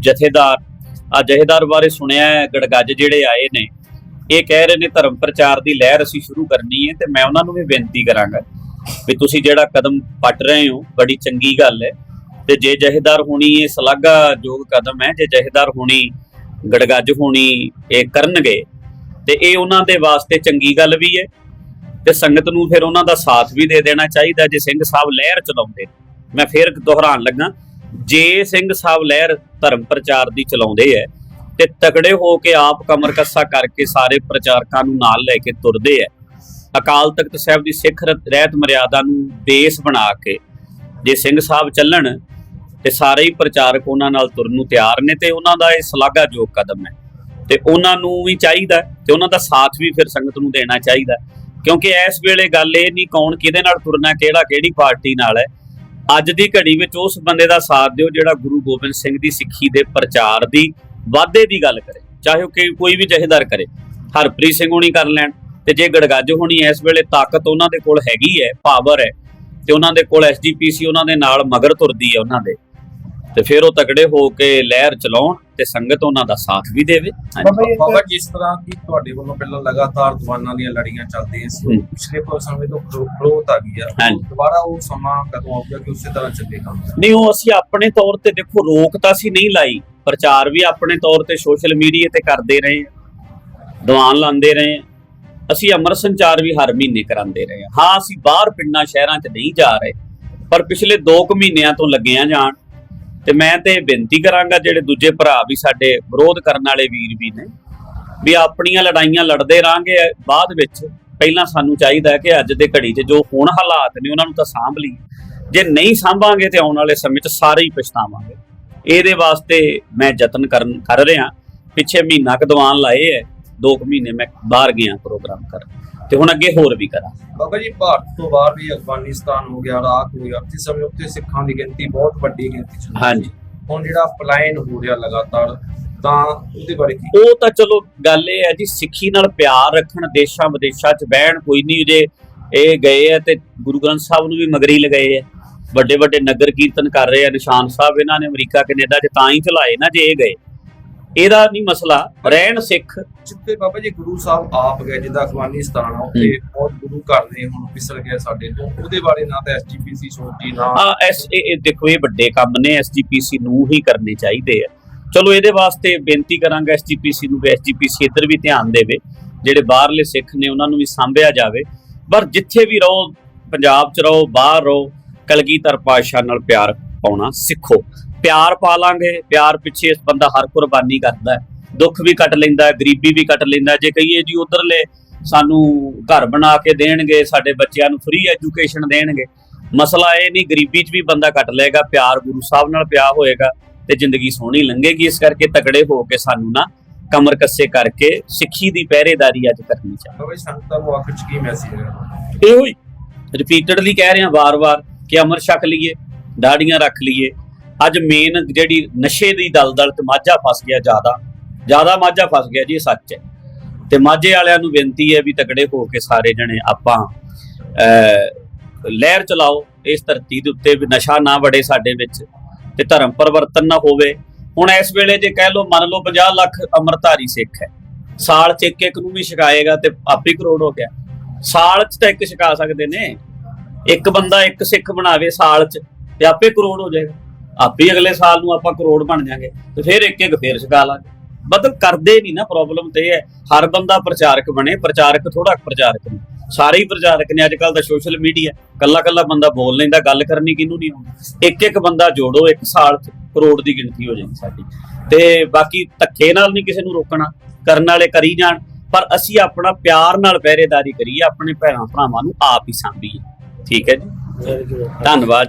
ਜਥੇਦਾਰ ਆ ਜਥੇਦਾਰ ਬਾਰੇ ਸੁਣਿਆ ਹੈ, ਗੜਗੱਜ ਜਿਹੜੇ ਆਏ ਨੇ ਇਹ ਕਹਿ ਰਹੇ ਨੇ ਧਰਮ ਪ੍ਰਚਾਰ ਦੀ ਲਹਿਰ ਅਸੀਂ ਸ਼ੁਰੂ ਕਰਨੀ ਹੈ ਤੇ ਮੈਂ ਉਹਨਾਂ ਨੂੰ ਵੀ ਬੇਨਤੀ ਕਰਾਂਗਾ ਵੀ ਤੁਸੀਂ ਜਿਹੜਾ ਕਦਮ ਪੱਟ ਰਹੇ ਹੋ ਬੜੀ ਚੰਗੀ ਗੱਲ ਹੈ ਤੇ ਜੇ ਜਥੇਦਾਰ ਹੋਣੀ ਇਹ ਸ਼ਲਾਘਾਯੋਗ ਕਦਮ ਹੈ ਜੇ ਜਥੇਦਾਰ ਹੋਣੀ ਗੜਗੱਜ ਹੋਣੀ ਇਹ ਕਰਨਗੇ ਤੇ ਇਹ ਉਹਨਾਂ ਦੇ ਵਾਸਤੇ ਚੰਗੀ ਗੱਲ ਵੀ ਹੈ ਤੇ ਸੰਗਤ ਨੂੰ ਫਿਰ ਉਹਨਾਂ ਦਾ ਸਾਥ ਵੀ ਦੇ ਦੇਣਾ ਚਾਹੀਦਾ ਜੇ ਸਿੰਘ ਸਾਹਿਬ ਲਹਿਰ ਚਲਾਉਂਦੇ। ਮੈਂ ਫਿਰ ਦੁਹਰਾਉਣ ਲੱਗਾ ਜੇ ਸਿੰਘ ਸਾਹਿਬ ਲਹਿਰ ਧਰਮ ਪ੍ਰਚਾਰ ਦੀ ਚਲਾਉਂਦੇ ਐ ਤੇ ਤਕੜੇ ਹੋ ਕੇ ਆਪ ਕਮਰ ਕੱਸਾ ਕਰਕੇ ਸਾਰੇ ਪ੍ਰਚਾਰਕਾਂ ਨੂੰ ਨਾਲ ਲੈ ਕੇ ਤੁਰਦੇ ਐ, ਅਕਾਲ ਤਖਤ ਸਾਹਿਬ ਦੀ ਸਿੱਖ ਰਹਿਤ ਮਰਿਆਦਾ ਨੂੰ ਬੇਸ ਬਣਾ ਕੇ ਜੇ ਸਿੰਘ ਸਾਹਿਬ ਚੱਲਣ ਤੇ ਸਾਰੇ ਹੀ ਪ੍ਰਚਾਰਕ ਉਹਨਾਂ ਨਾਲ ਤੁਰਨ ਨੂੰ ਤਿਆਰ ਨੇ ਤੇ ਉਹਨਾਂ ਦਾ ਇਹ ਸ਼ਲਾਘਾਯੋਗ ਕਦਮ ਹੈ ਤੇ ਉਹਨਾਂ ਨੂੰ ਵੀ ਚਾਹੀਦਾ ਤੇ ਉਹਨਾਂ ਦਾ ਸਾਥ ਵੀ ਫਿਰ ਸੰਗਤ ਨੂੰ ਦੇਣਾ ਚਾਹੀਦਾ ਕਿਉਂਕਿ ਇਸ ਵੇਲੇ ਗੱਲ ਇਹ ਨਹੀਂ ਕੌਣ ਕਿਹਦੇ ਨਾਲ ਤੁਰਨਾ ਕਿਹੜਾ ਕਿਹੜੀ ਪਾਰਟੀ ਨਾਲ ਹੈ ਅੱਜ ਦੀ ਘੜੀ ਵਿੱਚ ਉਸ ਬੰਦੇ ਦਾ ਸਾਥ ਦਿਓ ਜਿਹੜਾ ਗੁਰੂ ਗੋਬਿੰਦ ਸਿੰਘ ਦੀ ਸਿੱਖੀ ਦੇ ਪ੍ਰਚਾਰ ਦੀ ਵਾਧੇ ਦੀ ਗੱਲ ਕਰੇ, ਚਾਹੇ ਉਹ ਕਿ- ਕੋਈ ਵੀ ਜਥੇਦਾਰ ਕਰੇ। ਹਰਪ੍ਰੀਤ ਸਿੰਘ ਹੋਣੀ ਕਰ ਲੈਣ ਤੇ ਜੇ ਗੜਗੱਜ ਹੋਣੀ ਇਸ ਵੇਲੇ ਤਾਕਤ ਉਹਨਾਂ ਦੇ ਕੋਲ ਹੈਗੀ ਹੈ ਪਾਵਰ ਹੈ ਤੇ ਉਹਨਾਂ ਦੇ ਕੋਲ ਐਸਜੀਪੀਸੀ ਉਹਨਾਂ ਦੇ ਨਾਲ ਮਗਰ ਤੁਰਦੀ ਹੈ ਉਹਨਾਂ ਦੇ। ਤੇ ਫਿਰ ਉਹ ਤਕੜੇ ਹੋ ਕੇ ਲਹਿਰ ਚਲਾਉਣ ਤੇ ਸੰਗਤ ਉਹਨਾਂ ਦਾ ਸਾਥ ਵੀ ਦੇਵੇ। ਹਾਂਜੀ। ਬਾਬਾ ਜੀ ਜਿਸ ਤਰ੍ਹਾਂ ਕਿ ਤੁਹਾਡੇ ਵੱਲੋਂ ਪਹਿਲਾਂ ਲਗਾਤਾਰ ਦੁਕਾਨਾਂ ਦੀਆਂ ਲੜੀਆਂ ਚੱਲਦੀਆਂ ਸੀ। ਪਿਛਲੇ ਕੁਝ ਸਮੇਂ ਤੋਂ ਖੜੋਤ ਆ ਗਈ ਆ। ਦੁਬਾਰਾ ਉਹ ਸਮਾਂ ਕਦੋਂ ਆਊਗਾ ਕਿ ਉਸੇ ਤਰ੍ਹਾਂ ਚੱਲੇ ਕੰਮ? ਨਹੀਂ ਉਹ ਅਸੀਂ ਆਪਣੇ ਤੌਰ ਤੇ ਦੇਖੋ ਰੋਕ ਤਾਂ ਅਸੀਂ ਨਹੀਂ ਲਾਈ। ਪ੍ਰਚਾਰ ਵੀ ਆਪਣੇ ਤੌਰ ਤੇ ਸੋਸ਼ਲ ਮੀਡੀਆ ਤੇ ਕਰਦੇ ਰਹੇ ਦੀਵਾਨ ਲਾਉਂਦੇ ਰਹੇ ਅਸੀਂ ਅਮਰ ਸੰਚਾਰ ਵੀ ਹਰ ਮਹੀਨੇ ਕਰਾਉਂਦੇ ਰਹੇ ਹਾਂ ਹਾਂ ਅਸੀਂ ਬਾਹਰ ਪਿੰਡਾਂ ਸ਼ਹਿਰਾਂ 'ਚ ਨਹੀਂ ਜਾ ਰਹੇ ਪਰ ਪਿਛਲੇ 2 ਕੁ ਮਹੀਨਿਆਂ ਤੋਂ ਲੱਗੇ ਆ ਜਾਣ ਤੇ ਮੈਂ ਤੇ ਬੇਨਤੀ ਕਰਾਂਗਾ ਜਿਹੜੇ ਦੂਜੇ ਭਰਾ ਵੀ ਸਾਡੇ ਵਿਰੋਧ ਕਰਨ ਵਾਲੇ ਵੀਰ ਵੀ ਨੇ, ਵੀ ਆਪਣੀਆਂ ਲੜਾਈਆਂ ਲੜਦੇ ਰਾਂਗੇ ਬਾਅਦ ਵਿੱਚ ਪਹਿਲਾਂ ਸਾਨੂੰ ਚਾਹੀਦਾ ਹੈ ਕਿ ਅੱਜ ਦੇ ਘੜੀ 'ਚ ਜੋ ਹੁਣ ਹਾਲਾਤ ਨੇ ਉਹਨਾਂ ਨੂੰ ਤਾਂ ਸਾਂਭ ਲਈ ਜੇ ਨਹੀਂ ਸਾਂਭਾਂਗੇ ਤੇ ਆਉਣ ਵਾਲੇ ਸਮੇਂ 'ਚ ਸਾਰੇ ਹੀ ਪਛਤਾਵਾਂਗੇ। ਇਹਦੇ ਵਾਸਤੇ ਮੈਂ ਯਤਨ ਕਰਨ, ਕਰ ਰਿਹਾ। ਪਿੱਛੇ ਮਹੀਨਾ ਕਦਵਾਨ ਲਾਏ ਹੈ। ਦੋ ਮਹੀਨੇ ਮੈਂ ਬਾਹਰ ਗਿਆ ਪ੍ਰੋਗਰਾਮ ਕਰ ਤੇ ਹੁਣ ਅੱਗੇ ਹੋਰ ਵੀ ਕਰਾਂ। ਬਾਬਾ ਜੀ ਭਾਰਤ ਤੋਂ ਬਾਹਰ ਵੀ ਅਫਗਾਨਿਸਤਾਨ ਹੋ ਗਿਆ ਇਰਾਕ ਹੋ ਗਿਆ ਇਸ ਸਮੇਂ ਉੱਤੇ ਸਿੱਖਾਂ ਦੀ ਗਿਣਤੀ ਬਹੁਤ ਵੱਡੀ ਗਿਣਤੀ ਚ ਹਾਂਜੀ। ਹੁਣ ਜਿਹੜਾ ਪਲਾਇਨ ਹੋ ਰਿਹਾ ਲਗਾਤਾਰ ਤਾਂ ਉਹਦੇ ਬਾਰੇ ਕੀ ਉਹ ਤਾਂ ਚਲੋ ਗੱਲ ਇਹ ਹੈ ਜੀ ਸਿੱਖੀ ਨਾਲ ਪਿਆਰ ਰੱਖਣ ਦੇਸ਼ਾਂ ਵਿਦੇਸ਼ਾਂ 'ਚ ਬਹਿਣ ਕੋਈ ਨਹੀਂ ਜੇ ਇਹ ਗਏ ਆ ਤੇ ਗੁਰੂ ਗ੍ਰੰਥ ਸਾਹਿਬ ਨੂੰ ਵੀ ਮਗਰੀ ਲਗਾਏ ਆ। ਵੱਡੇ ਵੱਡੇ ਨਗਰ ਕੀਰਤਨ ਕਰ ਰਹੇ ਆ ਨਿਸ਼ਾਨ ਸਾਹਿਬ ਇਹਨਾਂ ਨੇ ਅਮਰੀਕਾ ਕੈਨੇਡਾ 'ਚ ਤਾਂ ਹੀ ਚਲਾਏ ਨਾ ਜੇ ਇਹ ਗਏ। ਇਹਦਾ ਨਹੀਂ ਮਸਲਾ ਰਹਿਣ ਸਿੱਖ। ਜਿੱਥੇ ਬਾਬਾ ਜੀ ਗੁਰੂ ਸਾਹਿਬ ਆਪ ਗਏ ਜਿੱਦਾਂ ਅਫਗਾਨਿਸਤਾਨ ਆ ਉੱਥੇ ਬਹੁਤ ਗੁਰੂ ਘਰ ਨੇ ਹੁਣ ਪਿਸਲ ਗਏ ਸਾਡੇ ਤੋਂ। ਉਹਦੇ ਬਾਰੇ ਨਾ ਤਾਂ ਐਸਜੀਪੀਸੀ ਸੋਚੀ ਨਾ ਆ ਐਸ ਇਹ ਦੇਖੋ ਇਹ ਵੱਡੇ ਕੰਮ ਨੇ ਐਸਜੀਪੀਸੀ ਨੂੰ ਹੀ ਕਰਨੇ ਚਾਹੀਦੇ ਆ। ਚਲੋ ਇਹਦੇ ਵਾਸਤੇ ਬੇਨਤੀ ਕਰਾਂਗਾ ਐਸਜੀਪੀਸੀ ਨੂੰ ਵੀ ਐਸਜੀਪੀਸੀ ਇੱਧਰ ਵੀ ਧਿਆਨ ਦੇਵੇ। ਜਿਹੜੇ ਬਾਹਰਲੇ ਸਿੱਖ ਨੇ ਉਹਨਾਂ ਨੂੰ ਵੀ ਸਾਂਭਿਆ ਜਾਵੇ। ਪਰ ਜਿੱਥੇ ਵੀ ਰਹੋ ਪੰਜਾਬ 'ਚ ਰਹੋ ਬਾਹਰ ਰਹੋ ਕਲਗੀਧਰ ਪਾਤਸ਼ਾਹ ਨਾਲ ਪਿਆਰ ਪਾਉਣਾ ਸਿੱਖੋ। ਪਿਆਰ ਪਾ ਲਾਂਗੇ ਪਿਆਰ ਪਿੱਛੇ ਇਸ ਬੰਦਾ ਹਰ ਕੁਰਬਾਨੀ ਕਰਦਾ ਹੈ। ਦੁੱਖ ਵੀ ਕੱਟ ਲੈਂਦਾ ਗਰੀਬੀ ਵੀ ਕੱਟ ਲੈਂਦਾ। ਜੇ ਕਹੀਏ ਜੀ ਉਧਰਲੇ ਸਾਨੂੰ ਘਰ ਬਣਾ ਕੇ ਦੇਣਗੇ ਸਾਡੇ ਬੱਚਿਆਂ ਨੂੰ ਫ੍ਰੀ ਐਜੂਕੇਸ਼ਨ ਦੇਣਗੇ ਮਸਲਾ ਇਹ ਨਹੀਂ ਗਰੀਬੀ 'ਚ ਵੀ ਬੰਦਾ ਕੱਟ ਲਏਗਾ ਪਿਆਰ ਗੁਰੂ ਸਾਹਿਬ ਨਾਲ ਪਿਆ ਹੋਏਗਾ ਤੇ ਜ਼ਿੰਦਗੀ ਸੋਹਣੀ ਲੰਘੇਗੀ। ਇਸ ਕਰਕੇ ਤਗੜੇ ਹੋ ਕੇ ਸਾਨੂੰ ਨਾ ਕਮਰ ਕੱਸੇ ਕਰਕੇ ਸਿੱਖੀ ਦੀ ਪਹਿਰੇਦਾਰੀ ਅੱਜ ਕਰਨੀ ਚਾਹੀਦੀ। ਬਾਬਾ ਜੀ ਸੰਗਤਾਂ ਨੂੰ ਆਖਰ ਚ ਕੀ ਮੈਸੇਜ ਹੈ? ਇਹੋ ਹੀ ਰਿਪੀਟਡਲੀ ਕਹਿ ਰਹੇ ਹਾਂ ਵਾਰ-ਵਾਰ ਕਿ ਅਮਰ ਛਕ ਲਈਏ ਦਾੜੀਆਂ ਰੱਖ ਲਈਏ ਅੱਜ ਮੇਨ ਜਿਹੜੀ ਨਸ਼ੇ ਦੀ ਦਲਦਲ ਤੇ ਮਾਝਾ ਫਸ ਗਿਆ ਜ਼ਿਆਦਾ ਜ਼ਿਆਦਾ ਮਾਝਾ ਫਸ ਗਿਆ ਜੀ ਇਹ ਸੱਚ ਹੈ। ਤੇ ਮਾਝੇ ਵਾਲਿਆਂ ਨੂੰ ਬੇਨਤੀ ਹੈ ਵੀ ਤਕੜੇ ਹੋ ਕੇ ਸਾਰੇ ਜਣੇ ਆਪਾਂ ਅਹ, ਲਹਿਰ ਚਲਾਓ ਇਸ ਧਰਤੀ ਦੇ ਉੱਤੇ ਵੀ ਨਸ਼ਾ ਨਾ ਵੜੇ ਸਾਡੇ ਵਿੱਚ ਤੇ ਧਰਮ ਪਰਿਵਰਤਨ ਨਾ ਹੋਵੇ। ਹੁਣ ਇਸ ਵੇਲੇ ਜੇ ਕਹਿ ਲਓ ਮੰਨ ਲਓ 50 ਲੱਖ ਅਮਰਧਾਰੀ ਸਿੱਖ ਹੈ। ਸਾਲ ਚ ਇੱਕ ਇੱਕ ਨੂੰ ਵੀ ਛਕਾਏਗਾ ਤੇ ਆਪੇ ਕਰੋੜ ਹੋ ਗਿਆ। ਸਾਲ ਚ ਤਾਂ ਇੱਕ ਛਕਾ ਸਕਦੇ ਨੇ। ਇੱਕ ਬੰਦਾ ਇੱਕ ਸਿੱਖ ਬਣਾਵੇ ਸਾਲ ਚ ਤੇ ਆਪੇ ਕਰੋੜ ਹੋ ਜਾਏਗਾ। ਆਪੇ ਅਗਲੇ ਸਾਲ ਨੂੰ ਆਪਾਂ ਕਰੋੜ ਬਣ ਜਾਾਂਗੇ ਤੇ ਫਿਰ ਇੱਕ ਇੱਕ ਫੇਰ ਛਕਾ ਲਾਂਗੇ। ਮਤਲਬ ਕਰਦੇ ਨਹੀਂ ਨਾ ਪ੍ਰੋਬਲਮ ਤੇ ਇਹ ਹੈ ਹਰ ਬੰਦਾ ਪ੍ਰਚਾਰਕ ਬਣੇ ਪ੍ਰਚਾਰਕ ਥੋੜਾ ਪ੍ਰਚਾਰਕ ਨੇ। ਸਾਰੇ ਹੀ ਪ੍ਰਚਾਰਕ ਨੇ ਅੱਜ ਕੱਲ ਦਾ ਸੋਸ਼ਲ ਮੀਡੀਆ ਕੱਲਾ ਕੱਲਾ ਬੰਦਾ ਬੋਲ ਲੈਂਦਾ ਗੱਲ ਕਰਨੀ ਕਿਹਨੂੰ ਨਹੀਂ ਆਉਂਦੀ। ਇੱਕ ਇੱਕ ਬੰਦਾ ਜੋੜੋ ਇੱਕ ਸਾਲ ਚ ਕਰੋੜ ਦੀ ਗਿਣਤੀ ਹੋ ਜਾਏਗੀ ਸਾਡੀ। ਤੇ ਬਾਕੀ ਧੱਕੇ ਨਾਲ ਨਹੀਂ ਕਿਸੇ ਨੂੰ ਰੋਕਣਾ ਕਰਨ ਵਾਲੇ ਕਰੀ ਜਾਣ ਪਰ ਅਸੀਂ ਆਪਣਾ ਪਿਆਰ ਨਾਲ ਪਹਿਰੇਦਾਰੀ ਕਰੀਏ ਆਪਣੇ ਭੈਣਾਂ ਭਰਾਵਾਂ ਨੂੰ ਆਪ ਹੀ ਸਾਂਭੀਏ। ਠੀਕ ਹੈ ਜੀ? ਧੰਨਵਾਦ।